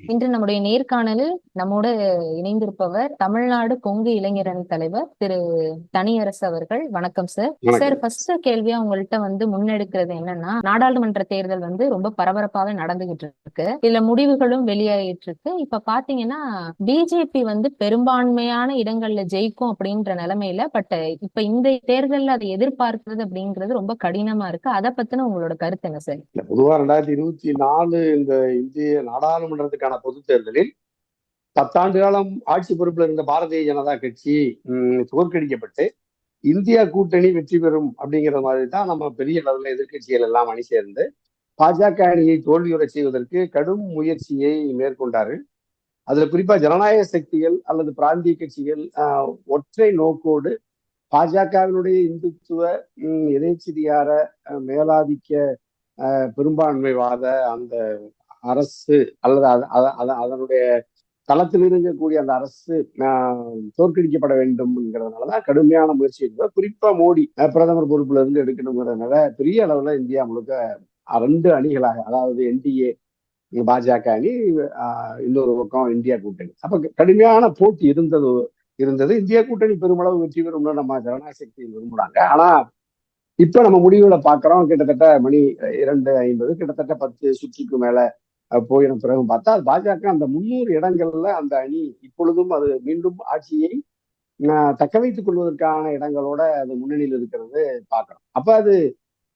இன்று நம்முடைய நேர்காணலில் நம்மோடு இணைந்திருப்பவர் தமிழ்நாடு கொங்கு இளைஞரணி தலைவர் திரு தனியரசு அவர்கள். வணக்கம் சார். சார் ஃபர்ஸ்ட் கேள்வியா உங்கள்ட்ட வந்து முன்னெடுக்கிறது என்னன்னா நாடாளுமன்ற தேர்தல் வந்து ரொம்ப பரபரப்பாவே நடந்துகிட்டு இருக்கு. இதுல முடிவுகளும் வெளியாகிட்டு இருக்கு இப்ப பாத்தீங்கன்னா பிஜேபி வந்து பெரும்பான்மையான இடங்கள்ல ஜெயிக்கும் அப்படின்ற நிலைமையில பட் இப்ப இந்த தேர்தல்ல அதை எதிர்பார்க்கிறது அப்படிங்கிறது ரொம்ப கடினமா இருக்கு. அதை பத்தின உங்களோட கருத்து என்ன சார் பொதுவா ரெண்டாயிரத்தி இருபத்தி நாலு இந்த இந்திய நாடாளுமன்றத்துக்கான பொது தேர்தலில் பத்தாண்டு காலம் ஆட்சி பொறுப்பில் இருந்த பாரதிய ஜனதா கட்சி தோற்கடிக்கப்பட்டு இந்தியா கூட்டணி வெற்றி பெறும் அப்படிங்கிற மாதிரி தான் நம்ம பெரிய அளவில் எதிர்க்கட்சிகள் எல்லாம் அணி சேர்ந்து பாஜக அணியை தோல்வியுறச் செய்வதற்கு கடும் முயற்சியை மேற்கொண்டார்கள். அதுல குறிப்பா ஜனநாயக சக்திகள் அல்லது பிராந்திய கட்சிகள் ஆஹ், ஒற்றை நோக்கோடு பாஜகவினுடைய இந்துத்துவ ம், மேலாதிக்க அஹ், பெரும்பான்மைவாத அந்த அரசு அல்லது அத- அதனுடைய களத்தில் இருக்கக்கூடிய அந்த அரசு ஆஹ், தோற்கடிக்கப்பட வேண்டும்ங்கிறதுனாலதான் கடுமையான முயற்சி எடுக்கிறார் குறிப்பா மோடி பிரதமர் பொறுப்புல இருந்து எடுக்கணுங்கிறதுனால பெரிய அளவுல இந்தியா முழுக்க ரெண்டு அணிகளாக அதாவது என்டிஏ பாஜக அணி இன்னொரு பக்கம் இந்தியா கூட்டணி. அப்ப கடுமையான போட்டி இருந்தது இருந்தது. இந்தியா கூட்டணி பெருமளவு வெற்றி பெறும்னு நம்ம ஜனநாயக சக்தி விரும்புறாங்க. ஆனா இப்ப நம்ம முடிவுல பாக்குறோம். கிட்டத்தட்ட மணி இரண்டு ஐம்பது கிட்டத்தட்ட பத்து சுற்றுக்கு மேல போயின பிறகு பார்த்தா பாஜக அந்த முன்னூறு இடங்கள்ல அந்த அணி இப்பொழுதும் அது மீண்டும் ஆட்சியை தக்க வைத்துக் கொள்வதற்கான இடங்களோட அது முன்னணியில் இருக்கிறது பார்க்கணும் அப்ப அது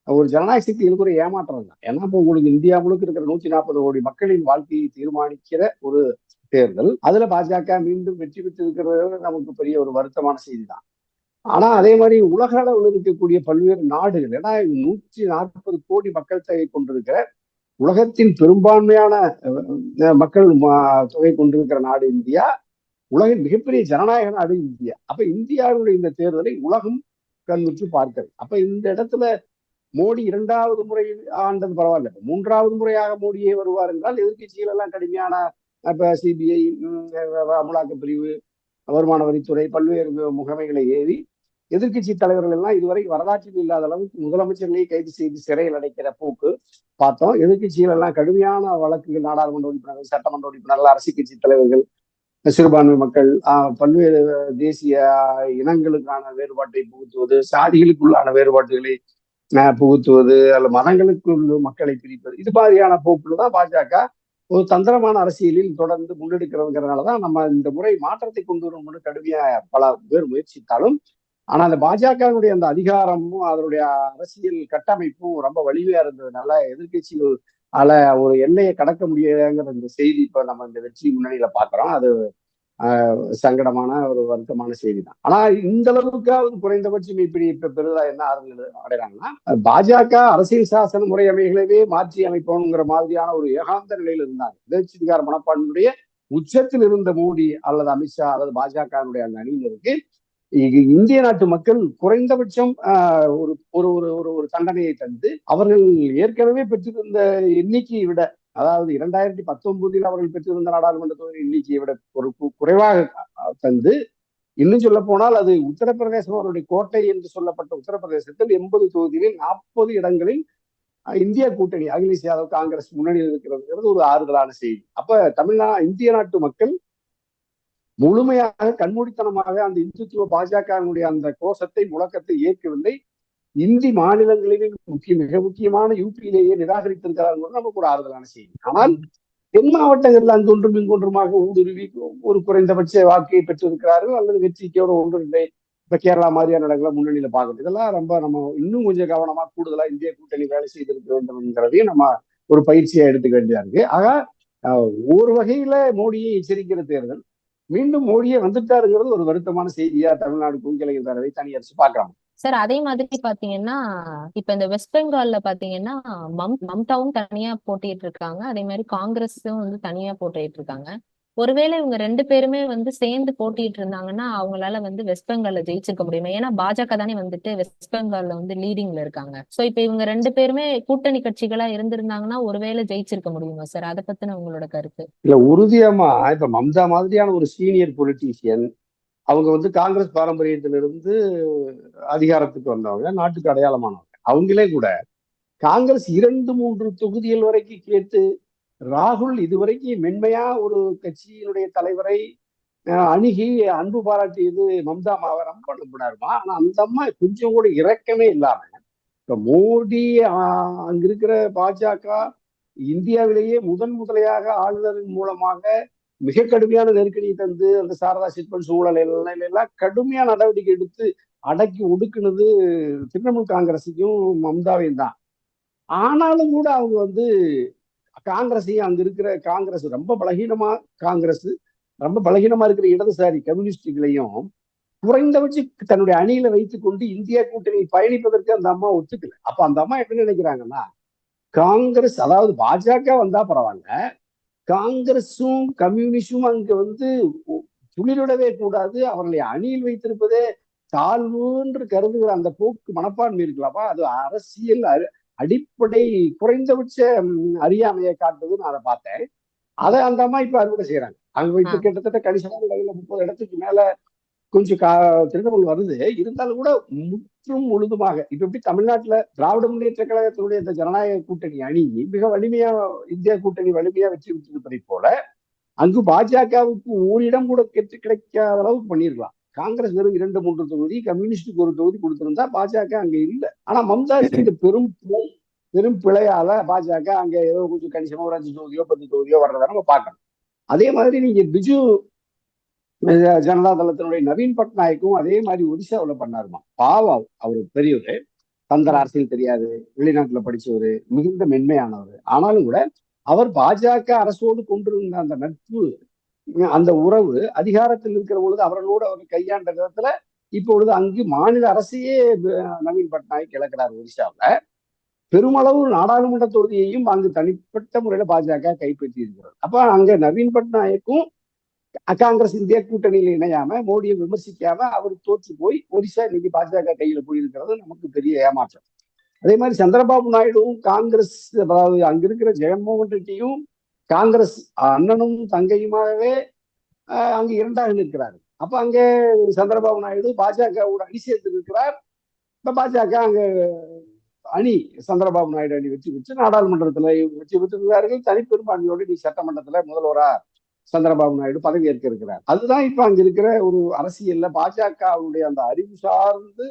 ஒரு ஜனநாயக சக்திகளுக்கு ஒரு ஏமாற்றம் தான். ஏன்னா இப்போ உங்களுக்கு இந்தியா முழுக்க இருக்கிற நூத்தி நாற்பது கோடி மக்களின் வாழ்க்கையை தீர்மானிக்கிற ஒரு தேர்தல் அதுல பாஜக மீண்டும் வெற்றி பெற்றிருக்கிறது நமக்கு பெரிய ஒரு வருத்தமான செய்தி தான். ஆனா அதே மாதிரி உலக அளவில் இருக்கக்கூடிய பல்வேறு நாடுகள் ஏன்னா நூற்றி நாற்பது கோடி மக்கள் தொகை கொண்டிருக்கிற உலகத்தின் பெரும்பான்மையான மக்கள் தொகை கொண்டிருக்கிற நாடு இந்தியா. உலகின் மிகப்பெரிய ஜனநாயக நாடு இந்தியா. அப்ப இந்தியாவுடைய இந்த தேர்தலை உலகம் கண்ணுற்று பார்க்கிறது. அப்ப இந்த இடத்துல மோடி இரண்டாவது முறை ஆண்டது பரவாயில்ல. மூன்றாவது முறையாக மோடியே வருவார் என்றால் எதிர்கட்சிகள் எல்லாம் கடுமையான இப்ப சிபிஐ அமலாக்க பிரிவு வருமான வரித்துறை பல்வேறு முகமைகளை ஏறி எதிர்க்கட்சி தலைவர்கள் எல்லாம் இதுவரை வரலாற்றில் இல்லாத அளவுக்கு முதலமைச்சர்களையே கைது செய்து சிறையில் அடைக்கிற போக்கு பார்த்தோம். எதிர்கட்சிகள் எல்லாம் கடுமையான வழக்குகள் நாடாளுமன்ற உறுப்பினர்கள் சட்டமன்ற உறுப்பினர்கள் அரசு கட்சி தலைவர்கள் சிறுபான்மை மக்கள் ஆஹ், பல்வேறு தேசிய இனங்களுக்கான வேறுபாட்டை புகுத்துவது சாதிகளுக்குள்ளான வேறுபாடுகளை புகுத்துவது அல்ல மதங்களுக்குள் மக்களை பிரிப்பது இது மாதிரியான போக்குல தான் பாஜக ஒரு தந்திரமான அரசியலில் தொடர்ந்து முன்னெடுக்கிறதுங்கிறதுனால தான் நம்ம இந்த முறை மாற்றத்தை கொண்டு வரணும்னு கடுமையா பல பேர் முயற்சித்தாலும் ஆனா அந்த பாஜகவினுடைய அந்த அதிகாரமும் அதனுடைய அரசியல் கட்டமைப்பும் ரொம்ப வலிமையா இருந்ததுனால எதிர்க்கட்சிகள் அல ஒரு எல்லையை கடக்க முடியாதுங்கிற இந்த செய்தி இப்ப நம்ம இந்த வெற்றி முன்னணியில பாக்குறோம். அது ஆஹ், சங்கடமான ஒரு வருத்தமான செய்தி தான் ஆனா இந்த அளவுக்காவது குறைந்தபட்சம் இப்படி இப்ப பெரிதா என்ன ஆறுதல் அடைறாங்கன்னா பாஜக அரசியல் சாசன முறையமைகளவே மாற்றி அமைப்போங்கிற மாதிரியான ஒரு ஏகாந்த நிலையில் இருந்தாங்க. எதிர்ச்சிதிகார மனப்பான்மையுடைய உச்சத்தில் இருந்த மோடி அல்லது அமித்ஷா அல்லது பாஜகனுடைய அந்த அணியினருக்கு இருக்கு இந்திய நாட்டு மக்கள் குறைந்தபட்சம் ஒரு ஒரு ஒரு ஒரு ஒரு தண்டனையை தந்து அவர்கள் ஏற்கனவே பெற்றிருந்த எண்ணிக்கையை விட அதாவது இரண்டாயிரத்தி பத்தொன்பதில் அவர்கள் பெற்றிருந்த நாடாளுமன்ற தொகுதி எண்ணிக்கையை விட ஒரு குறைவாக தந்து இன்னும் சொல்ல போனால் அது உத்தரப்பிரதேசம் அவருடைய கோட்டை என்று சொல்லப்பட்ட உத்தரப்பிரதேசத்தில் எண்பது தொகுதிகளில் நாற்பது இடங்களில் இந்திய கூட்டணி அகிலேஷ் யாதவ் காங்கிரஸ் முன்னணியில் இருக்கிறதுங்கிறது ஒரு ஆறுதலான செய்தி. அப்ப தமிழ்நா இந்திய நாட்டு மக்கள் முழுமையாக கண்மூடித்தனமாக அந்த இந்துத்துவ பாஜகவினுடைய அந்த கோஷத்தை முழக்கத்தை ஏற்கவில்லை. இந்தி மாநிலங்களிலே முக்கிய மிக முக்கியமான யூபியிலேயே நிராகரித்திருக்கிறார்கள் நமக்கு ஒரு ஆறுதலான செய்தி. ஆனால் தென் மாவட்டங்கள்ல அங்கொன்றும் இங்கொன்றுமாக ஊடுருவி ஒரு குறைந்தபட்ச வாக்கை பெற்றிருக்கிறார்கள் அல்லது வெற்றிக்கோட ஒன்று இல்லை. இப்ப கேரளா மாதிரியான இடங்களை முன்னணியில பார்க்கணும். இதெல்லாம் ரொம்ப நம்ம இன்னும் கொஞ்சம் கவனமா கூடுதலா இந்திய கூட்டணி வேலை செய்திருக்க வேண்டும் என்கிறதையும் நம்ம ஒரு பயிற்சியா எடுத்துக்க வேண்டியதா இருக்கு. ஆக அஹ், ஒரு வகையில மோடியை எச்சரிக்கிற தேர்தல் மீண்டும் மோடியே வந்துட்டாருங்கிறது ஒரு வருத்தமான செய்தியா தமிழ்நாடு குங்கிலையில் தரவை தனியரசு பாக்குறாங்க சார் அதே மாதிரி பாத்தீங்கன்னா இப்ப இந்த வெஸ்ட் பெங்கால்ல பாத்தீங்கன்னா மம் மம்தாவும் தனியா போட்டிட்டு இருக்காங்க. அதே மாதிரி காங்கிரஸும் வந்து தனியா போட்டிட்டு இருக்காங்க. ஒருவேளை இவங்க ரெண்டு பேருமே வந்து சேர்ந்து போட்டிட்டு இருந்தாங்கன்னா அவங்களால வந்து வெஸ்ட் பெங்கால்ல ஜெயிச்சிருக்க முடியுமா? ஏன்னா பாஜக தானே வந்துட்டு வெஸ்ட் பெங்கால்ல வந்து லீடிங்ல இருக்காங்க. சோ இப்ப இவங்க ரெண்டு பேருமே கூட்டணி கட்சிகளா இருந்திருந்தாங்கன்னா ஒருவேளை ஜெயிச்சிருக்க முடியுமா சார் அதை பத்தின உங்களோட கருத்து. இல்ல உறுதியமா இப்ப மம்தா மாதிரியான ஒரு சீனியர் பொலிட்டீஷியன் அவங்க வந்து காங்கிரஸ் பாரம்பரியத்திலிருந்து அதிகாரத்துக்கு வந்தவங்க நாட்டுக்கு அடையாளமானவங்க. அவங்களே கூட காங்கிரஸ் இரண்டு மூன்று தொகுதிகள் வரைக்கும் கேட்டு ராகுல் இதுவரைக்கும் மென்மையா ஒரு கட்சியினுடைய தலைவரை அஹ், அணுகி அன்பு பாராட்டியது மம்தா மாவை ரொம்ப நம்பினாருமா ஆனா அந்த அம்மா கொஞ்சம் கூட இரக்கமே இல்லாம இப்ப மோடி அங்க இருக்கிற பாஜக இந்தியாவிலேயே முதன் முதலையாக ஆளுநரின் மூலமாக மிக கடுமையான நெருக்கடியை தந்து அந்த சாரதா சிட்பன் சூழல் எல்லாம் எல்லாம் கடுமையான நடவடிக்கை எடுத்து அடக்கி ஒடுக்குனது திரிணாமுல் காங்கிரஸையும் மம்தாவையும் தான். ஆனாலும் கூட அவங்க வந்து காங்கிரஸையும் அங்க இருக்கிற காங்கிரஸ் ரொம்ப பலகீனமா காங்கிரஸ் ரொம்ப பலகீனமா இருக்கிற இடதுசாரி கம்யூனிஸ்டுகளையும் குறைந்தபட்சம் தன்னுடைய அணியில வைத்துக் கொண்டு இந்தியா கூட்டணி பயணிப்பதற்கு அந்த அம்மா ஒத்துக்கல. அப்ப அந்த அம்மா எப்படி நினைக்கிறாங்கன்னா காங்கிரஸ் அதாவது பாஜக வந்தா பரவாயில்ல காங்கிரஸும் கம்யூனிஸ்டும் அங்க வந்து துளிரிடவே கூடாது அவர்களை அணியில் வைத்திருப்பதே தாழ்வு என்று கருதுகிற அந்த போக்கு மனப்பான்மை இருக்கலாமா அது அரசியல் அடிப்படை குறைந்தபட்ச அறியாமையை காட்டுது நான் அதை பார்த்தேன். அதை அந்த அம்மா இப்ப அறுவடை செய்யறாங்க அங்க இப்ப. கிட்டத்தட்ட கணிசமான அளவுல முப்பது இடத்துக்கு மேல கொஞ்சம் கா திரிணாமுல் வருது. இருந்தாலும் கூட முற்றும் முழுதுமாக இப்ப எப்படி தமிழ்நாட்டுல திராவிட முன்னேற்ற கழகத்தினுடைய இந்த ஜனநாயக கூட்டணி அணி மிக வலிமையா இந்தியா கூட்டணி வலிமையா வெற்றி பெற்றிருப்பதை போல அங்கு பாஜகவுக்கு ஓரிடம் கூட கெட்டு கிடைக்காத அளவுக்கு பண்ணியிருக்கலாம். காங்கிரஸ் வெறும் இரண்டு மூன்று தொகுதி கம்யூனிஸ்டுக்கு ஒரு தொகுதி கொடுத்திருந்தா பாஜக அங்க இல்ல. ஆனா மம்தா இந்த பெரும் பெரும் பிழையால பாஜக அங்க ஏதோ கொஞ்சம் கணிசமா ஒரு அஞ்சு தொகுதியோ பத்து தொகுதியோ வர்றதை நம்ம பார்க்கணும். அதே மாதிரி நீங்க பிஜு ஜனதா தளத்தினுடைய நவீன் பட்நாயக்கும் அதே மாதிரி ஒடிசாவில் பண்ணாருமா? பாவம் அவர் பெரியவர். தந்திர அரசியல் தெரியாது வெளிநாட்டுல படிச்சவர் மிகுந்த மென்மையானவர். ஆனாலும் கூட அவர் பாஜக அரசோடு கொண்டிருந்த அந்த நட்பு அந்த உறவு அதிகாரத்தில் இருக்கிற பொழுது அவர்களோடு அவர் கையாண்ட விதத்துல இப்பொழுது அங்கு மாநில அரசையே நவீன் பட்நாயக் இழக்கிறார் ஒடிசாவுல பெருமளவு நாடாளுமன்ற தொகுதியையும் அங்கு தனிப்பட்ட முறையில பாஜக கைப்பற்றி இருக்கிறது அப்ப அங்க நவீன் பட்நாயக்கும் காங்கிரஸ் இந்திய கூட்டணியில இணையாம மோடியை விமர்சிக்காம அவர் தோற்று போய் ஒரிசா இன்னைக்கு பாஜக கையில போயிருக்கிறது நமக்கு பெரிய ஏமாற்றம். அதே மாதிரி சந்திரபாபு நாயுடுவும் காங்கிரஸ் அதாவது அங்க இருக்கிற ஜெகன்மோகன் ரெட்டியும் காங்கிரஸ் அண்ணனும் தங்கையுமாகவே அங்கு இரண்டாக நிற்கிறார். அப்ப அங்கே சந்திரபாபு நாயுடு பாஜகவோட அணி சேர்த்து இருக்கிறார் இப்ப பாஜக அங்க அணி சந்திரபாபு நாயுடு அணி வெற்றி பெற்று நாடாளுமன்றத்துல வெற்றி பெற்றிருக்கிறார்கள். தனிப்பெரும்பான்மையோடு நீ சட்டமன்றத்துல முதல்வரா சந்திரபாபு நாயுடு பதவி ஏற்க இருக்கிறார். அதுதான் இப்ப அங்க இருக்கிற ஒரு அரசியல்ல பாஜகவுடைய அந்த அறிவு சார்ந்து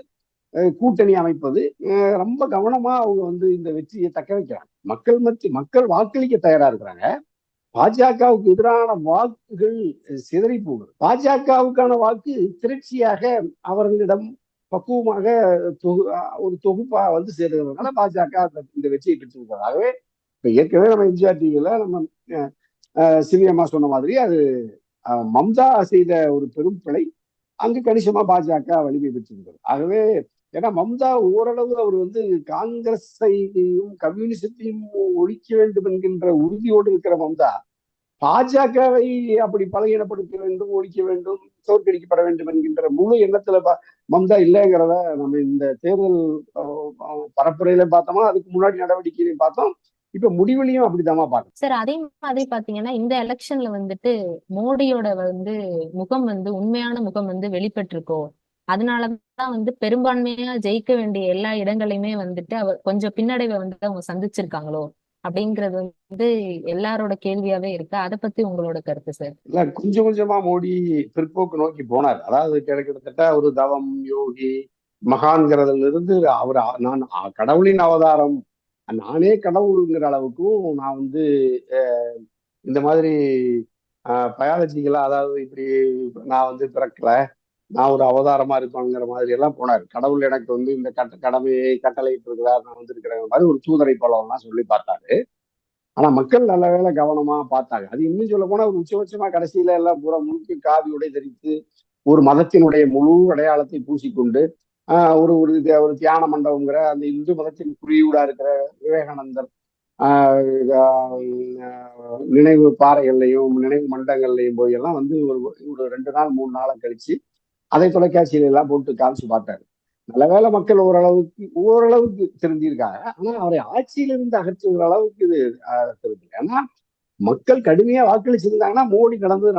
கூட்டணி அமைப்பது அஹ், ரொம்ப கவனமா அவங்க வந்து இந்த வெற்றியை தக்க வைக்கிறாங்க. மக்கள் மத்தி மக்கள் வாக்களிக்க தயாரா இருக்கிறாங்க. பாஜகவுக்கு எதிரான வாக்குகள் சிதறி போகுது. பாஜகவுக்கான வாக்கு திரட்சியாக அவர்களிடம் பக்குவமாக தொகு ஒரு தொகுப்பா வந்து சேர்ந்ததுனால பாஜக இந்த வெற்றியை பெற்றிருக்கிறது ஆகவே இப்ப ஏற்கனவே நம்ம எம்ஜிஆர் டிவியில நம்ம அஹ், அஹ், சிவியம்மா சொன்ன மாதிரி அது அஹ், மம்தா செய்த ஒரு பெரும் பிழை. அங்கு கணிசமா பாஜக வலிமை பெற்றிருக்கிறது ஆகவே ஏன்னா மம்தா ஓரளவு அவர் வந்து காங்கிரஸையும் கம்யூனிசத்தையும் ஒழிக்க வேண்டும் என்கின்ற உறுதியோடு இருக்கிற மம்தா பாஜகவை அப்படி பலகீனப்படுத்த வேண்டும் ஒழிக்க வேண்டும் தோற்கடிக்கப்பட வேண்டும் என்கின்ற முழு எண்ணத்துல பா- மம்தா இல்லைங்கிறத நம்ம இந்த தேர்தல் பரப்புரையில பார்த்தோமா அதுக்கு முன்னாடி நடவடிக்கையிலையும் பார்த்தோம். இப்ப முடிவுலையும் அப்படிதாமா பாக்கணும் சார் அதே மாதிரி பாத்தீங்கன்னா இந்த எலெக்ஷன்ல வந்துட்டு மோடியோட வந்து முகம் வந்து உண்மையான முகம் வந்து வெளிப்பட்டிருக்கோ? அதனாலதான் வந்து பெரும்பான்மையா ஜெயிக்க வேண்டிய எல்லா இடங்களையுமே வந்துட்டு அவர் கொஞ்சம் பின்னடைவை வந்து அவங்க சந்திச்சிருக்காங்களோ அப்படிங்கிறது வந்து எல்லாரோட கேள்வியாவே இருக்கு. அதை பத்தி உங்களோட கருத்து சார்? இல்ல கொஞ்சம் கொஞ்சமா மோடி பிற்போக்கு நோக்கி போனார். அதாவது கிட்டத்தட்ட ஒரு தவம் யோகி மகான்கிறதுல இருந்து அவர் நான் கடவுளின் அவதாரம். நானே கடவுளுங்கிற அளவுக்கும் நான் வந்து அஹ், இந்த மாதிரி பயாலஜிக்கலா அதாவது இப்படி நான் வந்து பிறக்கல. நான் ஒரு அவதாரமா இருக்கணுங்கிற மாதிரி எல்லாம் போனார். கடவுள் எனக்கு வந்து இந்த கட்ட கடமையை கட்டளையிட்டு இருக்கிறார் நான் வந்திருக்கிறேன் மாதிரி ஒரு தூதரை போலவெல்லாம் சொல்லி பார்த்தாரு. ஆனா மக்கள் நல்ல வேலை கவனமா பார்த்தாங்க. அது இன்னும் சொல்ல போனா ஒரு உச்சபட்சமா கடைசியில எல்லாம் பூரா முழுக்க காவி உடை தரித்து ஒரு மதத்தினுடைய முழு அடையாளத்தை பூசிக்கொண்டு ஆஹ் ஒரு ஒரு ஒரு தியான மண்டபங்கிற அந்த இந்து மதத்தின் குறியீடா இருக்கிற விவேகானந்தர் ஆஹ் நினைவு பாறைகள்லையும் நினைவு மண்டங்கள்லையும் போய் எல்லாம் வந்து ஒரு ஒரு ரெண்டு நாள் மூணு நாளை கழிச்சு அதை தொலைக்காட்சியில எல்லாம் போட்டு காமிச்சு பார்த்தாரு. நல்லவேளை மக்கள் ஓரளவுக்கு ஓரளவுக்கு திருந்திருக்காங்க ஆனா அவரை ஆட்சியிலிருந்து அகற்றுகிற அளவுக்கு இது ஆஹ், ஏன்னா மக்கள் கடுமையா வாக்களிச்சிருந்தாங்கன்னா மோடி நடந்தது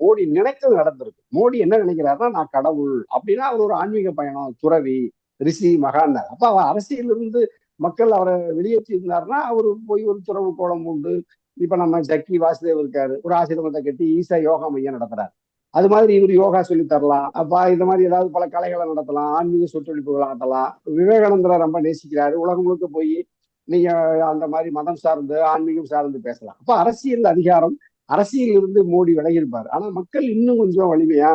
மோடி நினைத்தது நடந்திருக்கு. மோடி என்ன நினைக்கிறாருன்னா நான் கடவுள் அப்படின்னா அவர் ஒரு ஆன்மீக பயணம் துறவி ரிஷி மகான்னார் அப்ப அவர் அரசியலிருந்து மக்கள் அவரை வெளியேற்றி இருந்தாருன்னா அவர் போய் ஒரு துறவு கோலம் உண்டு இப்ப நம்ம ஜக்கி வாசுதேவ் இருக்காரு. ஒரு ஆசிரமத்தை கட்டி ஈசா யோகா மையம் நடத்துறாரு. அது மாதிரி இவர் யோகா சொல்லி தரலாம். அப்பா இந்த மாதிரி ஏதாவது பல கலைகளை நடத்தலாம். ஆன்மீக சொற்றொழிப்புகள் நடத்தலாம் விவேகானந்தரை ரொம்ப நேசிக்கிறாரு. உலகம் முழுக்க போய் நீங்க அந்த மாதிரி மதம் சார்ந்து ஆன்மீகம் சார்ந்து பேசலாம். அப்ப அரசியல் அதிகாரம் அரசியல் இருந்து மோடி விலகி இருப்பார் ஆனா மக்கள் இன்னும் கொஞ்சம் வலிமையா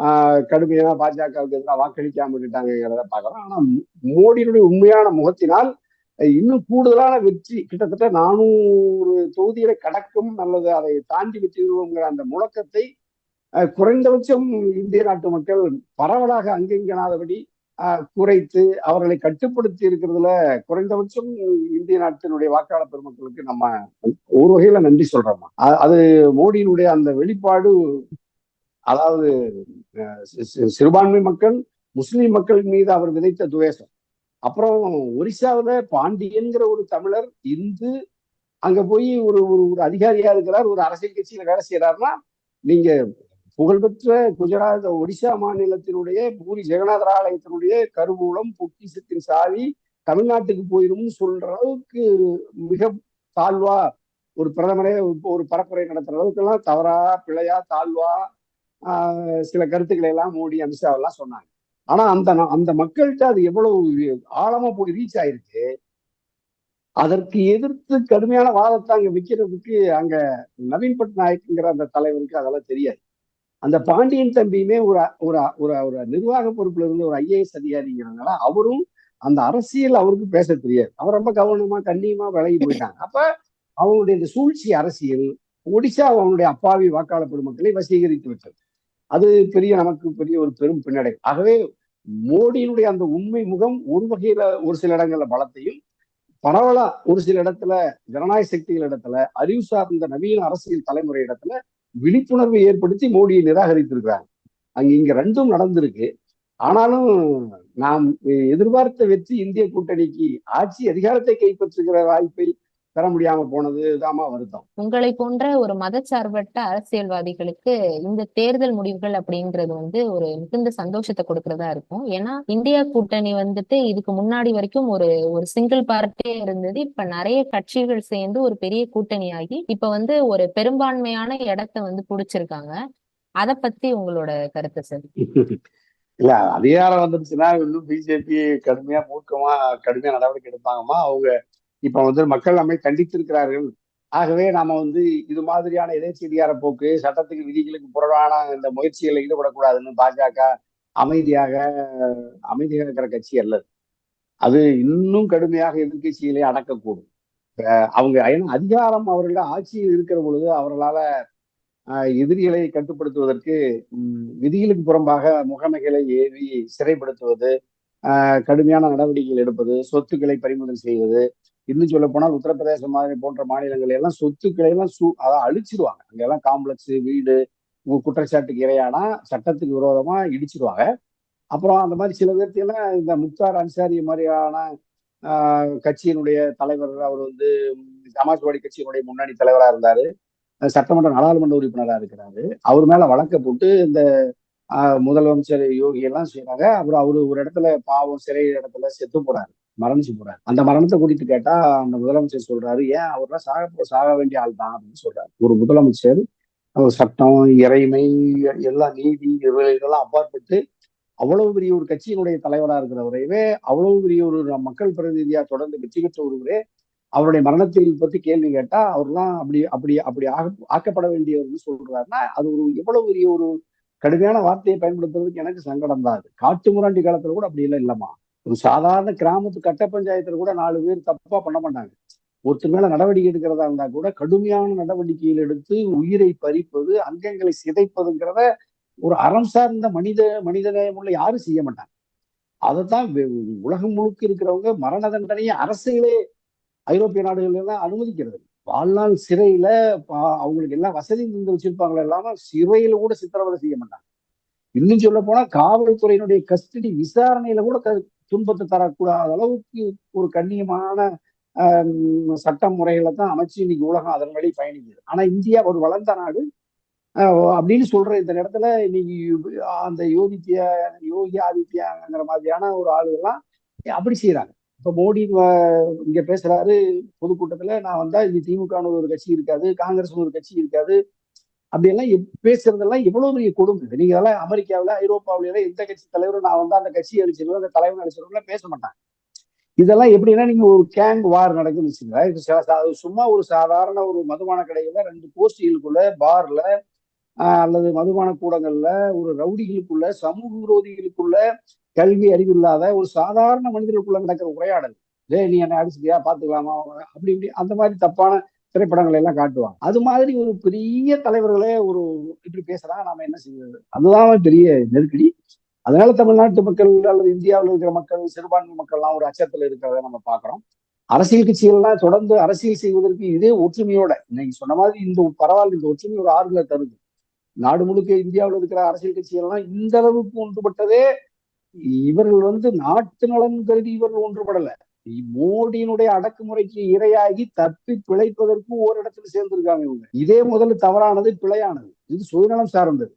ஆஹ் கடுமையா பாஜகவுக்கு எதிராக வாக்களிக்காம விட்டுட்டாங்கிறத பாக்குறோம் ஆனா மோடியினுடைய உண்மையான முகத்தினால் இன்னும் கூடுதலான வெற்றி கிட்டத்தட்ட நானூறு தொகுதிகளை கடக்கும். அல்லது அதை தாண்டி வெற்றிடுவோங்கிற அந்த முழக்கத்தை குறைந்தபட்சம் இந்திய நாட்டு மக்கள் பரவலாக அங்கெங்கனாதபடி குறைத்து அவர்களை கட்டுப்படுத்தி இருக்கிறதுல குறைந்தபட்சம் இந்திய நாட்டினுடைய வாக்காளர் பெருமக்களுக்கு நம்ம ஒரு வகையில நன்றி சொல்றோம்? அது மோடியினுடைய அந்த வெளிப்பாடு அதாவது சிறுபான்மை மக்கள் முஸ்லிம் மக்கள் மீது அவர் விதைத்த துவேஷம். அப்புறம் ஒரிசாவில பாண்டியன்கிற ஒரு தமிழர் இந்து அங்க போய் ஒரு ஒரு ஒரு அதிகாரியா இருக்கிறார் ஒரு அரசியல் கட்சியில வேலை செய்யறாருன்னா நீங்க புகழ்பெற்ற குஜராத் ஒடிசா மாநிலத்தினுடைய பூரி ஜெகநாதர் ஆலயத்தினுடைய கருவூலம் பொக்கிசத்தின் சாவி தமிழ்நாட்டுக்கு போயிரும்னு சொல்ற அளவுக்கு மிக தாழ்வா ஒரு பிரதமரே ஒரு பரப்புரை நடத்துற அளவுக்கு எல்லாம் தவறா பிழையா தாழ்வா ஆஹ் சில கருத்துக்களை எல்லாம் மோடி அமித்ஷா எல்லாம் சொன்னாங்க. ஆனா அந்த அந்த மக்கள்கிட்ட அது எவ்வளவு ஆழமா போய் ரீச் ஆயிருக்கு அதற்கு எதிர்த்து கடுமையான வாதத்தை அங்க விற்கிறதுக்கு அங்க நவீன் பட்நாயக்ங்கிற அந்த தலைவருக்கு அதெல்லாம் தெரியாது. அந்த பாண்டியன் தம்பியுமே ஒரு ஒரு ஒரு ஒரு நிர்வாக பொறுப்புல இருந்து ஒரு ஐஏஎஸ் அதிகாரிங்கிறதுனால அவரும் அந்த அரசியல் அவருக்கு பேச தெரியாது. அவர் ரொம்ப கவனமா கண்ணியமா விலகி போயிட்டாங்க. அப்ப அவனுடைய இந்த சூழ்ச்சி அரசியல் ஒடிசா அவனுடைய அப்பாவி வாக்காளர் பெருமக்களை வசீகரித்து விட்டது. அது பெரிய நமக்கு பெரிய ஒரு பெரும் பின்னடை. ஆகவே மோடியினுடைய அந்த உண்மை முகம் ஒரு வகையில ஒரு சில இடங்கள்ல பலத்தையும் பரவலா ஒரு சில இடத்துல ஜனநாயக சக்திகள் இடத்துல அறிவு சார்ந்த நவீன அரசியல் தலைமுறை இடத்துல விழிப்புணர்வை ஏற்படுத்தி மோடியை நிராகரித்திருக்கிறாங்க. அங்க இங்க ரெண்டும் நடந்திருக்கு. ஆனாலும் நாம் எதிர்பார்த்த வெற்றி இந்திய கூட்டணிக்கு ஆட்சி அதிகாரத்தை கைப்பற்றுகிற வாய்ப்பை பெற முடியாம போனது தாமா வருத்தம். உங்களை போன்ற ஒரு மதச்சார்பற்ற அரசியல்வாதிகளுக்கு இந்த தேர்தல் முடிவுகள் அப்படின்றது வந்து ஒரு மிகுந்த சந்தோஷத்தை கொடுக்கறதா இருக்கும். ஏன்னா இந்தியா கூட்டணி வந்துட்டு இதுக்கு முன்னாடி வரைக்கும் ஒரு ஒரு சிங்கிள் பார்ட்டியே இருந்தது. இப்ப நிறைய கட்சிகள் சேர்ந்து ஒரு பெரிய கூட்டணி ஆகி இப்ப வந்து ஒரு பெரும்பான்மையான இடத்தை வந்து புடிச்சிருக்காங்க. அத பத்தி உங்களோட கருத்து சார்? இல்ல அதிகாரம் வந்துருச்சுன்னா இன்னும் பிஜேபி கடுமையா மூர்க்கமா கடுமையா நடவடிக்கை எடுப்பாங்கம்மா. அவங்க இப்ப வந்து மக்கள் நம்மை கண்டித்திருக்கிறார்கள் ஆகவே நாம வந்து இது மாதிரியான எதேச்சதிகார போக்கு சட்டத்துக்கு விதிகளுக்கு புறவான இந்த முயற்சிகளில் ஈடுபடக்கூடாதுன்னு பாஜக அமைதியாக அமைதியாக இருக்கிற கட்சி அல்லது அது. இன்னும் கடுமையாக எதிர்கட்சிகளை அடக்கக்கூடும். அவங்க ஏன்னா அதிகாரம் அவர்களிடம் ஆட்சியில் இருக்கிற பொழுது அவர்களால எதிரிகளை கட்டுப்படுத்துவதற்கு விதிகளுக்கு புறம்பாக முகமைகளை ஏவி சிறைப்படுத்துவது கடுமையான நடவடிக்கைகள் எடுப்பது சொத்துக்களை பறிமுதல் செய்வது இன்னும் சொல்ல போனால் உத்தரப்பிரதேசம் மாதிரி போன்ற மாநிலங்கள் எல்லாம் சொத்துக்களை எல்லாம் சூ அதை அழிச்சிருவாங்க. அங்கெல்லாம் காம்ப்ளெக்ஸ் வீடு குற்றச்சாட்டுக்கு இரையானா சட்டத்துக்கு விரோதமா இடிச்சிருவாங்க. அப்புறம் அந்த மாதிரி சில பேர்த்தையெல்லாம் இந்த முக்தார் அன்சாரி மாதிரியான கட்சியினுடைய தலைவர் அவர் வந்து சமாஜ்வாடி கட்சியினுடைய முன்னணி தலைவராக இருந்தாரு. சட்டமன்ற நாடாளுமன்ற உறுப்பினராக இருக்கிறாரு. அவர் மேல வழக்க போட்டு இந்த முதலமைச்சர் யோகி எல்லாம் செய்யறாங்க அப்புறம் அவரு ஒரு இடத்துல பாவம் சிறை இடத்துல செத்து போறாரு. மரணிச்சு போறாரு. அந்த மரணத்தை குறித்து கேட்டா அந்த முதலமைச்சர் சொல்றாரு ஏன் அவர்லாம் சாக சாக வேண்டிய ஆள் தான் அப்படின்னு சொல்றாரு. ஒரு முதலமைச்சர் சட்டம் இறைமை எல்லா நீதி இதெல்லாம் அப்பாற்பட்டு அவ்வளவு பெரிய ஒரு கட்சியினுடைய தலைவராக இருக்கிறவரையவே அவ்வளவு பெரிய ஒரு மக்கள் பிரதிநிதியா தொடர்ந்து வெற்றி பெற்ற ஒருவரே அவருடைய மரணத்தை பத்தி கேள்வி கேட்டா அவர்லாம் அப்படி அப்படி அப்படி ஆக ஆக்கப்பட வேண்டியவர்னு சொல்றாருன்னா அது ஒரு எவ்வளவு பெரிய ஒரு கடுமையான வார்த்தையை பயன்படுத்துறதுக்கு எனக்கு சங்கடம் தான் அது. காட்டு முராண்டி காலத்துல கூட அப்படி எல்லாம் இல்லமா ஒரு சாதாரண கிராமத்து கட்ட பஞ்சாயத்துல கூட நாலு பேர் தப்பா பண்ண மாட்டாங்க. ஒருத்தர் மேல நடவடிக்கை எடுக்கிறதா இருந்தா கூட கடுமையான நடவடிக்கைகள் எடுத்து உயிரை பறிப்பது அங்கங்களை சிதைப்பதுங்கிறத ஒரு அறம் சார்ந்த மனித மனித நேயமுள்ள யாரும் செய்ய மாட்டாங்க. அதைத்தான் உலகம் முழுக்க இருக்கிறவங்க மரண தண்டனையை அரசுகளே ஐரோப்பிய நாடுகள் எல்லாம் அனுமதிக்கிறது. வாழ்நாள் சிறையில அவங்களுக்கு எல்லாம் வசதி இருந்து வச்சிருப்பாங்களே இல்லாம சிறையில கூட சித்திரவதை செய்ய மாட்டாங்க. இன்னும் சொல்ல போனா காவல்துறையினுடைய கஸ்டடி விசாரணையில கூட துன்பத்தை தரக்கூடாத அளவுக்கு ஒரு கண்ணியமான சட்ட முறைகளை தான் அமைச்சு இன்னைக்கு உலகம் அதன் வழி பயணிக்குது. ஆனா இந்தியா ஒரு வளர்ந்த நாடு. அப்படின்னு சொல்ற இந்த இடத்துல இன்னைக்கு அந்த யோகித்ய யோகி ஆதித்யாங்கிற மாதிரியான ஒரு ஆளுகள்லாம் அப்படி செய்யறாங்க இப்ப மோடி இங்க பேசுறாரு பொதுக்கூட்டத்துல நான் வந்தா இது திமுக ஒரு கட்சி இருக்காது காங்கிரஸ் ஒரு கட்சி இருக்காது அப்படியெல்லாம் பேசுறதெல்லாம் எவ்வளவு பெரிய கொடுமை நீங்க அதெல்லாம் அமெரிக்காவில ஐரோப்பாவில எந்த கட்சி தலைவரும் நான் வந்து அந்த கட்சியை அழிச்சிருவேன் அந்த தலைவன் அழிச்சிருவேன் பேச மாட்டாங்க. இதெல்லாம் எப்படின்னா நீங்க ஒரு கேங் வார் நடக்குதுன்னு வச்சுக்கோங்க சா- சும்மா ஒரு சாதாரண ஒரு மதுபான கடையில ரெண்டு கோஷ்டிகளுக்குள்ள பார்ல அல்லது மதுபான கூடங்கள்ல ஒரு ரவுடிகளுக்குள்ள சமூக விரோதிகளுக்குள்ள கல்வி அறிவு இல்லாத ஒரு சாதாரண மனிதர்களுக்குள்ள நடக்கிற உரையாடல். ஏ நீ என்ன அடிச்சிட்டியா? பாத்துக்கலாமா? அப்படி இப்படி அந்த மாதிரி தப்பான திரைப்படங்களை எல்லாம் காட்டுவாங்க. அது மாதிரி ஒரு பெரிய தலைவர்களே ஒரு இப்படி பேசுறாங்க நாம என்ன செய்வது? அதுதான் பெரிய நெருக்கடி. அதனால தமிழ்நாட்டு மக்கள் அல்லது இந்தியாவில் இருக்கிற மக்கள் சிறுபான்மை மக்கள்லாம் ஒரு அச்சத்துல இருக்கிறத நம்ம பாக்குறோம் அரசியல் கட்சிகள்லாம் தொடர்ந்து அரசியல் செய்வதற்கு இதே ஒற்றுமையோட நீங்க சொன்ன மாதிரி இந்த பரவாயில்ல இந்த ஒற்றுமை ஒரு ஆறுதலை தருது. நாடு முழுக்க இந்தியாவில் இருக்கிற அரசியல் கட்சிகள்லாம் இந்த அளவுக்கு ஒன்றுபட்டதே இவர்கள் வந்து நாட்டு நலன் கருதி இவர்கள் ஒன்றுபடல. மோடியினுடைய அடக்குமுறைக்கு இரையாகி தப்பி பிழைப்பதற்கு ஓரிடத்துல சேர்ந்திருக்காங்க இவங்க. இதே முதல்ல தவறானது பிழையானது. இது சுயநலம் சார்ந்தது.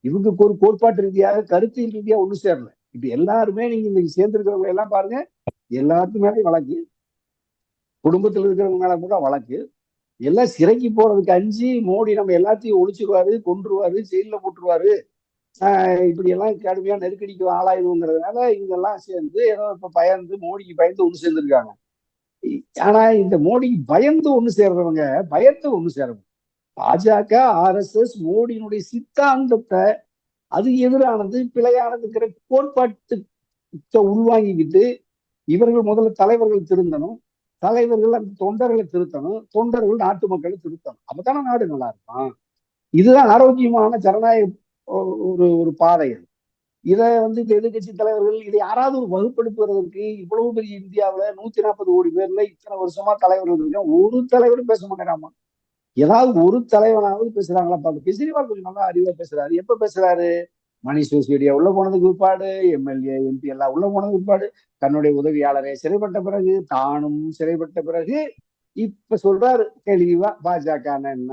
இவங்க ஒரு கோட்பாட்டு ரீதியாக கருத்து ரீதியா ஒண்ணு சேரல. இப்ப எல்லாருமே நீங்க இன்னைக்கு சேர்ந்திருக்கிறவங்க எல்லாம் பாருங்க. எல்லாத்துக்கு மேலே வழக்கு. குடும்பத்தில் இருக்கிறவங்க மேல கூட வழக்கு. எல்லாம் சிறைக்கு போறதுக்கு அஞ்சு மோடி நம்ம எல்லாத்தையும் ஒழிச்சிருவாரு கொன்றுவாரு ஜெயில போட்டுருவாரு. ஆஹ் இப்படி எல்லாம் கடுமையா நெருக்கடிக்கு ஆளாயிருங்கிறதுனால இவங்கெல்லாம் சேர்ந்து ஏதோ இப்ப பயந்து மோடிக்கு பயந்து ஒண்ணு சேர்ந்துருக்காங்க. ஆனா இந்த மோடிக்கு பயந்து ஒண்ணு சேர்றவங்க பயந்து ஒண்ணு சேரணும் பாஜக ஆர்எஸ்எஸ் மோடியினுடைய சித்தாந்தத்தை அது எதிரானது பிழையானதுங்கிற கோட்பாட்டு உள்வாங்கிக்கிட்டு இவர்கள் முதல்ல தலைவர்கள் திருந்தணும் தலைவர்கள் அந்த தொண்டர்களை திருத்தணும் தொண்டர்கள் நாட்டு மக்களை திருத்தணும். அப்பதானே நாடு நல்லா இருக்கும். இதுதான் ஆரோக்கியமான ஜனநாயக ஒரு ஒரு பாதை அது. இதை வந்து இந்த எதிர்கட்சி தலைவர்கள் இதை யாராவது ஒரு வகுப்படுத்துவதற்கு இவ்வளவு பெரிய இந்தியாவுல நூத்தி நாற்பது கோடி பேர்ல இத்தனை வருஷமா தலைவர்கள் இருக்க ஒரு தலைவரும் பேச மாட்டேறாமா? ஏதாவது ஒரு தலைவனாவது பேசுறாங்களா பாக்க கெஜ்ரிவால் கொஞ்சம் நல்லா அறிவா பேசுறாரு. எப்ப பேசுறாரு? மணிஷ் சிசோடியா உள்ள போனதுக்கு உட்பாடு எம்எல்ஏ எம்பி எல்லாம் உள்ள போனதுக்கு உட்பாடு தன்னுடைய உதவியாளரை சிறைப்பட்ட பிறகு தானும் சிறைப்பட்ட பிறகு இப்ப சொல்றாரு தெளிவா பாஜக என்ன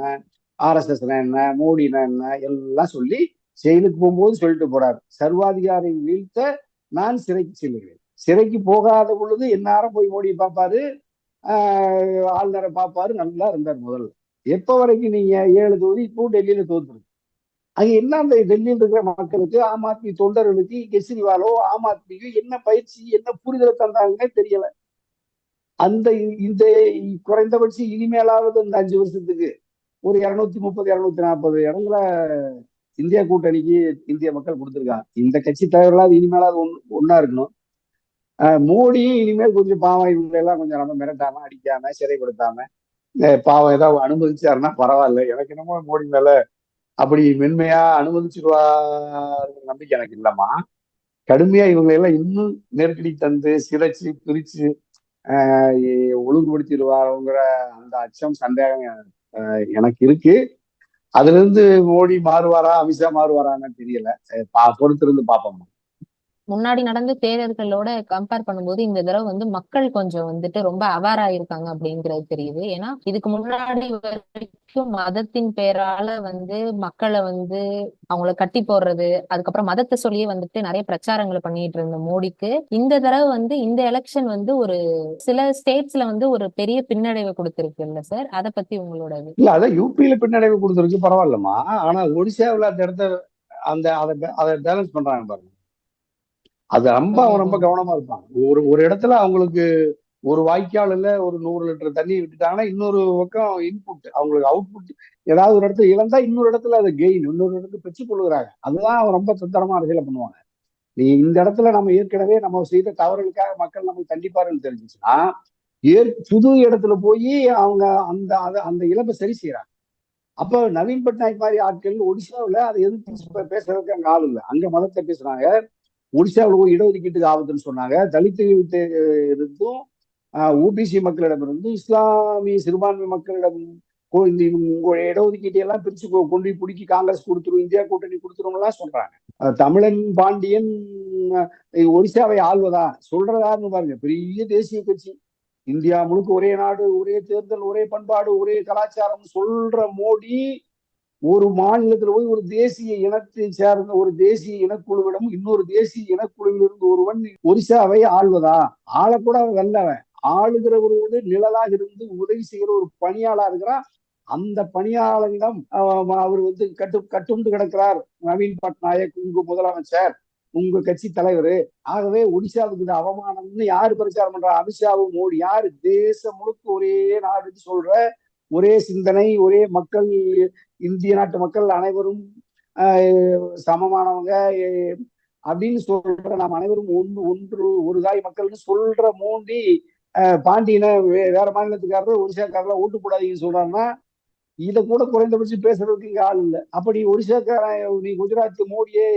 ஆர்எஸ்எஸ் என்ன மோடினா என்ன எல்லாம் சொல்லி செயலுக்கு போகும்போது சொல்லிட்டு போறாரு. சர்வாதிகாரி வீழ்த்த நான் சிறைக்கு செல்கிறேன் சிறைக்கு போகாத பொழுது எந்நேரம் போய் மோடியை பார்ப்பாரு. ஆஹ் ஆளுநரை பார்ப்பாரு. நல்லா இருந்தார் முதல்ல. எப்ப வரைக்கும் நீங்க ஏழு தொகுதி இப்போ டெல்லியில தோத்துருக்கு. அங்க என்ன அந்த டெல்லியில் இருக்கிற மக்களுக்கு ஆம் ஆத்மி தொண்டர்களுக்கு கெஜ்ரிவாலோ ஆம் ஆத்மியோ என்ன பயிற்சி என்ன புரிதலை தந்தாங்கன்னே தெரியல. அந்த இந்த குறைந்தபட்சம் இனிமேலாவது இந்த அஞ்சு வருஷத்துக்கு ஒரு இரநூத்தி முப்பது இருநூத்தி நாற்பது இடங்களை இந்தியா கூட்டணிக்கு இந்திய மக்கள் கொடுத்துருக்காங்க இந்த கட்சி தலைவர்களாவது இனிமேலாவது ஒன்று ஒன்றா இருக்கணும். மோடியும் இனிமேல் கொஞ்சம் பாவம் இவங்களெல்லாம் கொஞ்சம் நம்ம மிரட்டாம அடிக்காம சிறைப்படுத்தாம பாவம் ஏதாவது அனுமதிச்சாருன்னா பரவாயில்ல. எனக்கு என்னமோ மோடி மேல அப்படி மென்மையா அனுமதிச்சிருவாருங்கிற நம்பிக்கை எனக்கு இல்லம்மா. கடுமையா இவங்களை எல்லாம் இன்னும் நெருக்கடி தந்து சிதைச்சு பிரிச்சு ஒழுங்குபடுத்திடுவாருங்கிற அந்த அச்சம் சந்தேகம் எனக்கு இருக்கு. அதுல இருந்து மோடி மாறுவாரா அமித்ஷா மாறுவாரான்னு தெரியல. பொறுத்திருந்து பார்ப்போம். முன்னாடி நடந்த தேர்தல்களோட கம்பேர் பண்ணும்போது இந்த தடவை வந்து மக்கள் கொஞ்சம் வந்துட்டு ரொம்ப அவேர் ஆயிருக்காங்க அப்படிங்கிறது தெரியுது. ஏன்னா இதுக்கு முன்னாடி வரைக்கும் மதத்தின் பேரால வந்து மக்களை வந்து அவங்கள கட்டி போடுறது அதுக்கப்புறம் மதத்தை சொல்லியே வந்துட்டு நிறைய பிரச்சாரங்களை பண்ணிட்டு இருந்த மோடிக்கு இந்த தடவை வந்து இந்த எலெக்ஷன் வந்து ஒரு சில ஸ்டேட்ஸ்ல வந்து ஒரு பெரிய பின்னடைவை கொடுத்திருக்கு இல்ல சார் அதை பத்தி உங்களோட இல்ல அதான் யூபியில பின்னடைவு கொடுத்துருக்கு பரவாயில்லம்மா. ஆனா ஒடிசாவில் அந்த இடத்த அந்த அதை அதை பேலன்ஸ் பண்றாங்க பாருங்க. அது ரொம்ப ரொம்ப கவனமா இருப்பாங்க. ஒரு ஒரு இடத்துல அவங்களுக்கு ஒரு வாய்க்கால் இல்ல ஒரு நூறு லிட்டர் தண்ணி விட்டுட்டாங்கன்னா இன்னொரு பக்கம் இன்புட் அவங்களுக்கு அவுட்புட் ஏதாவது ஒரு இடத்துல இழந்தா இன்னொரு இடத்துல அதை கெயின் இன்னொரு இடத்துக்கு பெற்று கொள்ளுகிறாங்க. அதுதான் ரொம்ப சுத்தரமா அரசியல பண்ணுவாங்க. நீ இந்த இடத்துல நம்ம ஏற்கனவே நம்ம செய்த தவறுகளுக்காக மக்கள் நமக்கு தண்டிப்பாருன்னு தெரிஞ்சிச்சுன்னா ஏற் புது இடத்துல போய் அவங்க அந்த அந்த இழப்பை சரி செய்யறாங்க அப்ப நவீன் பட்நாயக் மாதிரி ஆட்கள் ஒடிசாவில் அதை எதிர்த்து பேசுறதுக்கு அங்க ஆள் இல்லை. அங்க மதத்தை பேசுறாங்க. ஒடிசாவில் இடஒதுக்கீட்டுக்கு ஆபத்துன்னு சொன்னாங்க. தலித்துகிட்ட இருந்தும் ஓபிசி மக்களிடம் இஸ்லாமிய சிறுபான்மை மக்களிடம் இந்த உங்களுடைய இடஒதுக்கீட்டை எல்லாம் பிரிச்சு கொண்டு பிடிக்கி காங்கிரஸ் கொடுத்துரும் இந்தியா கூட்டணி கொடுத்துருவோம்லாம் சொல்றாங்க. தமிழன் பாண்டியன் ஒடிசாவை ஆள்வதா? சொல்றதான்னு பாருங்க. பெரிய தேசிய கட்சி. இந்தியா முழுக்க ஒரே நாடு ஒரே தேர்தல் ஒரே பண்பாடு ஒரே கலாச்சாரம் சொல்ற மோடி ஒரு மாநிலத்துல போய் ஒரு தேசிய இனத்தை சேர்ந்த ஒரு தேசிய இனக்குழுவிடம் இன்னொரு தேசிய இனக்குழுவிலிருந்து ஒருவன் ஒரிசாவை ஆள்வதா? ஆளக்கூட அவன் வல்லவன். ஆளுகிறவரோடு நிழலாக இருந்து உதவி செய்கிற ஒரு பணியாளா இருக்கிறான் அந்த பணியாளரிடம் அவர் வந்து கட்டு கட்டுண்டு கிடக்கிறார். நவீன் பட்நாயக் உங்க முதலமைச்சர் உங்க கட்சி தலைவர். ஆகவே ஒடிசாவுக்கு இது அவமானம்னு யாரு பிரச்சாரம் பண்றா? அமித்ஷாவும் மோடி. யாரு தேசம் முழுக்க ஒரே நாடுன்னு சொல்ற ஒரே சிந்தனை ஒரே மக்கள் இந்திய நாட்டு மக்கள் அனைவரும் சமமானவங்க அப்படின்னு சொல்ற நாம் அனைவரும் ஒன்று ஒன்று ஒரு தாய் மக்கள்னு சொல்ற மோண்டி பாண்டியன வேற மாநிலத்துக்காரர் ஒரிசாக்காரர் ஓட்டு போடாதீங்கன்னு சொல்றாங்கன்னா இதை கூட குறைந்தபட்சம் பேசுறதுக்கு இங்க ஆள் இல்லை. அப்படி ஒரிசாக்காரன் நீ குஜராத் மோடியே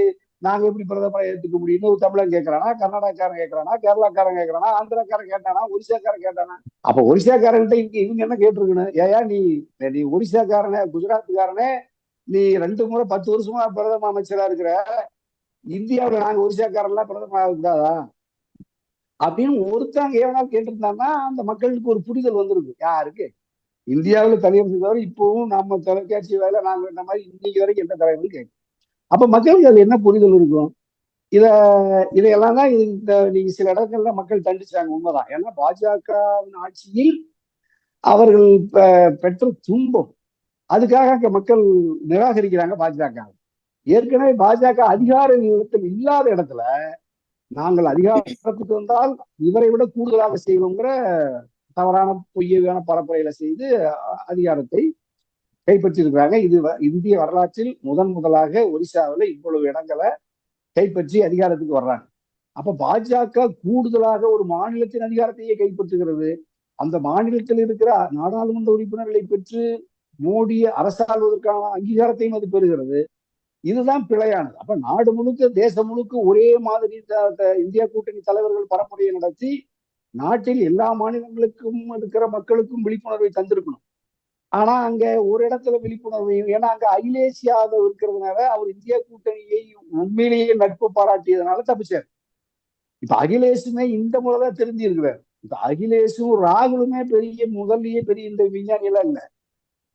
நாங்க எப்படி பிரதமரை ஏத்துக்க முடியும் இன்னொரு தமிழன் கேட்கறானா கர்நாடகாக்காரன் கேட்கறானா கேரளாக்காரன் கேட்கறானா ஆந்திராக்காரன் கேட்டானா ஒரிசாக்காரன் கேட்டானா? அப்ப ஒரிசாக்காரன்ட்ட இங்க இவங்க என்ன கேட்டிருக்கணும்? ஏயா நீ நீ ஒரிசாக்காரனே குஜராத்துக்காரனே நீ ரெண்டு முறை பத்து வருஷமா பிரதம அமைச்சரா இருக்கிற இந்தியாவுல நாங்க ஒரிசாக்காரன்லாம் பிரதமர் ஆகக்கூடாதா? அப்படின்னு ஒருத்தங்க ஏவனா கேட்டிருந்தாங்கன்னா அந்த மக்களுக்கு ஒரு புரிதல் வந்திருக்கு. யாருக்கு? இந்தியாவுல தலைவர் தவிர இப்பவும் நம்ம தொலைக்காட்சி வேலை நாங்க இந்த மாதிரி இன்னைக்கு வரைக்கும் எந்த தலைவரும் கேட்கும் அப்ப மக்களுக்கு அது என்ன புரிதல் இருக்கும்? இத இதையெல்லாம் தான் இந்த நீங்க சில இடங்கள்ல மக்கள் தண்டிச்சாங்க உண்மைதான். ஏன்னா பாஜகவின் ஆட்சியில் அவர்கள் பெற்ற துன்பம் அதுக்காக அங்க மக்கள் நிராகரிக்கிறாங்க பாஜக. ஏற்கனவே பாஜக அதிகார நிறுத்தம் இல்லாத இடத்துல நாங்கள் அதிகாரத்துக்கு வந்தால் இவரை விட கூடுதலாக செய்வோங்கிற தவறான பொய்யான பரப்புரையில செய்து அதிகாரத்தை கைப்பற்றியிருக்கிறாங்க. இது இந்திய வரலாற்றில் முதன் முதலாக ஒரிசாவில் இவ்வளவு இடங்களை கைப்பற்றி அதிகாரத்துக்கு வர்றாங்க. அப்ப பாஜக கூடுதலாக ஒரு மாநிலத்தின் அதிகாரத்தையே கைப்பற்றுகிறது. அந்த மாநிலத்தில் இருக்கிற நாடாளுமன்ற உறுப்பினர்களை பெற்று மோடி அரசாள்வதற்கான அங்கீகாரத்தையும் அது பெறுகிறது. இதுதான் பிழையானது. அப்ப நாடு முழுக்க தேசம் முழுக்க ஒரே மாதிரி இந்தியா கூட்டணி தலைவர்கள் பரப்புரையை நடத்தி நாட்டில் எல்லா மாநிலங்களுக்கும் இருக்கிற மக்களுக்கும் விழிப்புணர்வை தந்திருக்கணும். ஆனா அங்க ஒரு இடத்துல விழிப்புணர்வையும் ஏன்னா அங்க அகிலேஷ் யாதவ் இருக்கிறதுனால அவர் இந்திய கூட்டணியை உண்மையிலேயே நட்பு பாராட்டியதுனால தப்பிச்சார். இப்ப அகிலேஷுமே இந்த முறைதான் தெரிஞ்சு இருக்கிறார் இப்ப அகிலேஷும் ராகுலுமே பெரிய முதல்லயே பெரிய இந்த விஞ்ஞானி எல்லாம் இல்ல.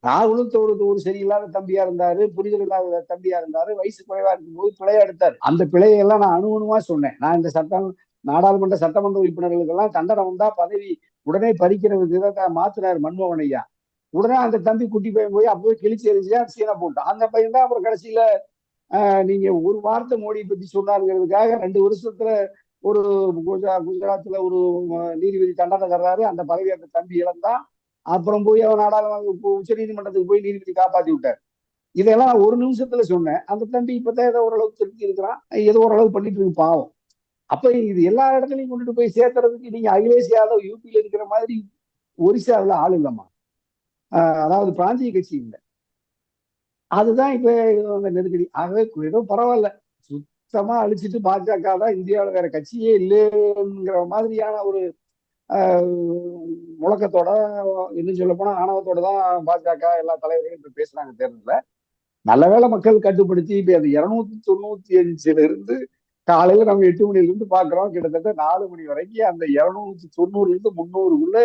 ராகுலும் ஒரு ஒரு சரியில்லாத தம்பியா இருந்தாரு புரிதல் இல்லாத தம்பியா இருந்தாரு வயசு குறைவா இருக்கும்போது பிழையா எடுத்தாரு. அந்த பிழையெல்லாம் நான் அணுகுணுமா சொன்னேன். நான் இந்த சட்டம் நாடாளுமன்ற சட்டமன்ற உறுப்பினர்களுக்கெல்லாம் தண்டனை வந்தா பதவி உடனே பறிக்கிற விதத்தை மாத்தினார் மன்மோகன் ஐயா. உடனே அந்த தம்பி குட்டி பையன் போய் அப்பவே கிழிச்சு எரிஞ்சா சீனை போட்டான். அந்த பையன் தான் அப்புறம் கடைசியில நீங்க ஒரு வார்த்தை மோடி பத்தி சொன்னாருங்கிறதுக்காக ரெண்டு வருஷத்துல ஒரு குஜராத்ல ஒரு நீதிபதி தண்டனை தர்றாரு. அந்த பதவி அந்த தம்பி இழந்தான். அப்புறம் போய் அவன் நாடாளுமன்ற உச்ச நீதிமன்றத்துக்கு போய் நீதிபதி காப்பாத்தி விட்டார். இதெல்லாம் ஒரு நிமிஷத்துல சொன்னேன். அந்த தம்பி இப்பதான் ஏதோ ஓரளவுக்கு திருப்தி இருக்கிறான். ஏதோ ஓரளவு பண்ணிட்டு இருக்கு பாவம். அப்ப இது எல்லா இடத்துலையும் கொண்டுட்டு போய் சேர்த்துறதுக்கு நீங்க அகிலேஷ் யாதவ் யூபியில இருக்கிற மாதிரி ஒரிசாவில் ஆள் இல்லம்மா. அதாவது பிராந்திய கட்சி இல்லை. அதுதான் இப்ப அந்த நெருக்கடி. ஆகவே ஏதோ பரவாயில்ல. சுத்தமா அழிச்சிட்டு பாஜக தான் இந்தியாவில் வேற கட்சியே இல்லைங்கிற மாதிரியான ஒரு முழக்கத்தோட இன்னும் சொல்ல போனா ஆணவத்தோட தான் பாஜக எல்லா தலைவர்களும் இப்ப பேசுறாங்க தேர்தலில். நல்ல வேலை மக்கள் கட்டுப்படுத்தி இப்ப அந்த இருநூத்தி தொண்ணூத்தி அஞ்சுல இருந்து காலையில நம்ம எட்டு மணில இருந்து பாக்குறோம். கிட்டத்தட்ட நாலு மணி வரைக்கும் அந்த இருநூத்தி தொண்ணூறுல இருந்து முந்நூறுக்குள்ள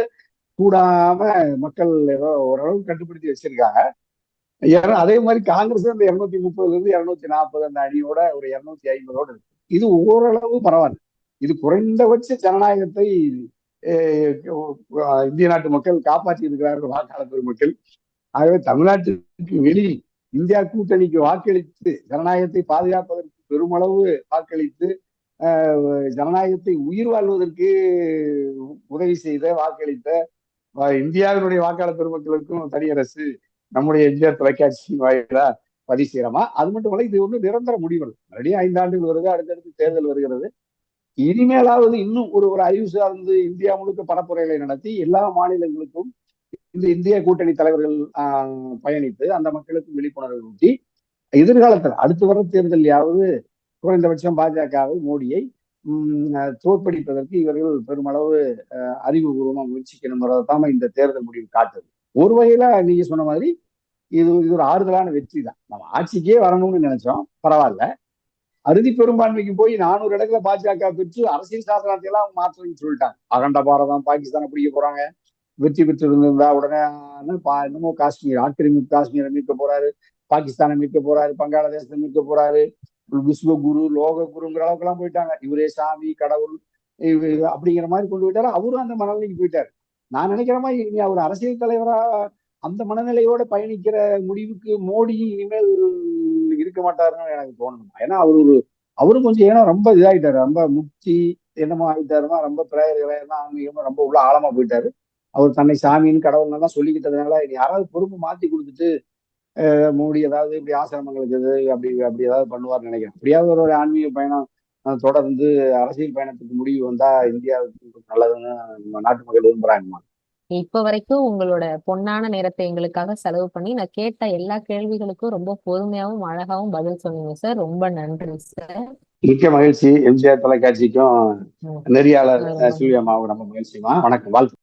கூடாம மக்கள் ஏதோ ஓரளவு கட்டுப்படுத்தி வச்சிருக்காங்க. அதே மாதிரி காங்கிரஸ் அந்த இருநூத்தி முப்பதுல இருந்து இருநூத்தி நாற்பது அந்த அணியோட ஒரு இருநூத்தி ஐம்பதோட இருக்கு. இது ஓரளவு பரவாயில்ல. இது குறைந்தபட்ச ஜனநாயகத்தை இந்திய நாட்டு மக்கள் காப்பாற்றி இருக்கிறார்கள் வாக்காளர் பெருமக்கள் ஆகவே தமிழ்நாட்டுக்கு வெளி இந்தியா கூட்டணிக்கு வாக்களித்து ஜனநாயகத்தை பாதுகாப்பதற்கு பெருமளவு வாக்களித்து ஜனநாயகத்தை உயிர் வாழ்வதற்கு உதவி செய்த வாக்களித்த இந்தியாவினுடைய வாக்காளர் பெருமக்களுக்கும் தனியரசு நம்முடைய எம்ஜிஆர் தொலைக்காட்சி வாயிலா பதிவு செய்யறோமா? அது மட்டும் இல்லை இது வந்து நிரந்தர முடிவுகள். மறுபடியும் ஐந்து ஆண்டுகள் வருது அடுத்தடுத்து தேர்தல் வருகிறது. இனிமேலாவது இன்னும் ஒரு ஒரு அறிவு சார்ந்து இந்தியா முழுக்க பரப்புரைகளை நடத்தி எல்லா மாநிலங்களுக்கும் இந்த இந்திய கூட்டணி தலைவர்கள் பயணித்து அந்த மக்களுக்கும் விழிப்புணர்வு ஊட்டி எதிர்காலத்தில் அடுத்து வர தேர்தலையாவது குறைந்தபட்சம் பாஜகவை மோடியை தோற்கடிப்பதற்கு இவர்கள் பெருமளவு அறிவுபூர்வமாக முயற்சிக்கணுங்கிறத தான் இந்த தேர்தல் முடிவு காட்டுது. ஒரு வகையில நீங்க சொன்ன மாதிரி இது இது ஒரு ஆறுதலான வெற்றி தான். நம்ம ஆட்சிக்கே வரணும்னு நினைச்சோம் பரவாயில்ல. அறுதி பெரும்பான்மைக்கு போய் நானூறு இடத்துல பாஜக பெற்று அரசியல் சாசனத்தை எல்லாம் மாற்றணும்னு சொல்லிட்டாங்க. அகண்ட பாரதம் பாகிஸ்தானை பிடிக்க போறாங்க. வெற்றி பெற்று இருந்திருந்தா உடனே பா- என்னமோ காஷ்மீர் ஆக்கிரமிப்பு காஷ்மீரை மீட்க போறாரு பாகிஸ்தானை மீட்க போறாரு பங்களாதேசத்தை மீட்க போறாரு. விஸ்வகுரு லோக குருங்கிற அளவுக்கு எல்லாம் போயிட்டாங்க. இவரே சாமி கடவுள் அப்படிங்கிற மாதிரி கொண்டு போயிட்டாரு. அவரும் அந்த மனநிலைக்கு போயிட்டாரு. நான் நினைக்கிற மாதிரி இனி அவர் அரசியல் தலைவரா அந்த மனநிலையோட பயணிக்கிற முடிவுக்கு மோடி இனிமேல் இருக்க மாட்டாருன்னு எனக்கு தோணுது. ஏன்னா அவர் ஒரு அவரும் கொஞ்சம் ஏன்னா ரொம்ப இதாயிட்டாரு. ரொம்ப முக்தி என்னமோ ஆயிட்டாருமா ரொம்ப பிரேயர் ஆன்மீகமா ரொம்ப உள்ள ஆழமா போயிட்டாரு. அவர் தன்னை சாமின்னு கடவுள் சொல்லிக்கிட்டதுனால இனி யாராவது பொறுப்பு மாத்தி கொடுத்துட்டு மோடி ஏதாவது இப்படி ஆசிரமங்களுக்கு இது அப்படி அப்படி ஏதாவது பண்ணுவார்னு நினைக்கிறேன். அப்படியாவது ஒரு ஆன்மீக பயணம் தொடர்ந்து அரசியல் பயணத்துக்கு முடிவு வந்தா இந்தியாவுக்கு நல்லதுன்னு நம்ம நாட்டு மக்கள் விரும்புறாங்கம்மா இப்ப வரைக்கும் உங்களோட பொன்னான நேரத்தை எங்களுக்காக செலவு பண்ணி நான் கேட்ட எல்லா கேள்விகளுக்கும் ரொம்ப பொறுமையாவும் அழகாவும் பதில் சொன்னீங்க சார். ரொம்ப நன்றி சார். மிக்க மகிழ்ச்சி. எம்ஜிஆர் தொலைக்காட்சிக்கும் நெறியாளர் ரொம்ப சூர்யா அம்மாவும் ரொம்ப மகிழ்ச்சிமா வணக்கம். வாழ்த்து.